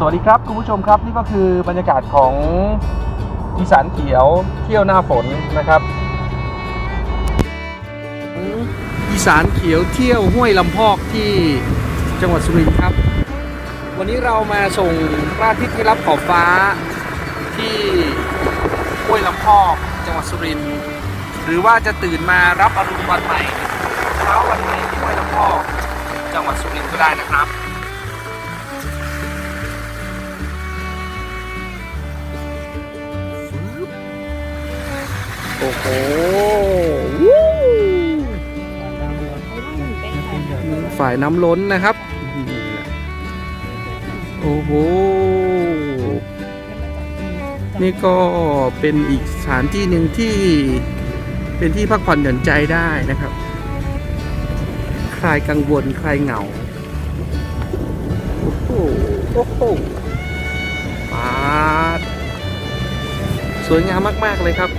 สวัสดีครับคุณผู้ชมครับนี่ก็คือบรรยากาศของอีสานเขียวเที่ยวหน้าฝนนะครับอีสานเขียวเที่ยวห้วยลำพอกที่จังหวัดสุรินทร์ครับ วันนี้เรามาส่งพระอาทิตย์ที่รับขอบฟ้าที่ห้วยลำพอกจังหวัดสุรินทร์หรือว่าจะตื่นมารับอรุณวันใหม่เช้าวันใหม่ที่ห้วยลำพอกจังหวัดสุรินทร์ก็ได้นะครับ โอ้โหฝ่ายน้ำล้นนะครับ โอ้โห นี่ก็เป็นอีกสถานที่หนึ่งที่เป็นที่พักผ่อนหย่อนใจได้นะครับ คลายกังวลคลายเหงา โอ้โหโอ้โหปาดสวยงามมาก ๆ เลยครับ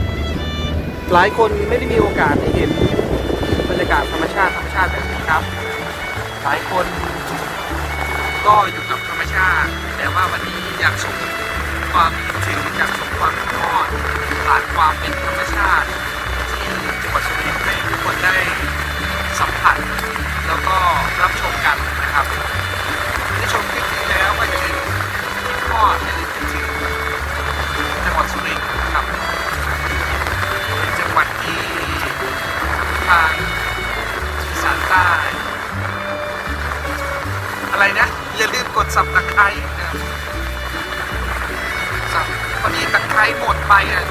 หลายคนไม่ได้มีโอกาสได้เห็นบรรยากาศธรรมชาติธรรมชาติแบบนี้ครับ หลายคนก็อยู่กับธรรมชาติ แต่ว่าวันนี้อยากส่งความคิดถึงอยากส่งความทอดผ่านความเป็นธรรมชาติ สับตะไคร้นะสับพอดีตะไคร้หมดไปอะ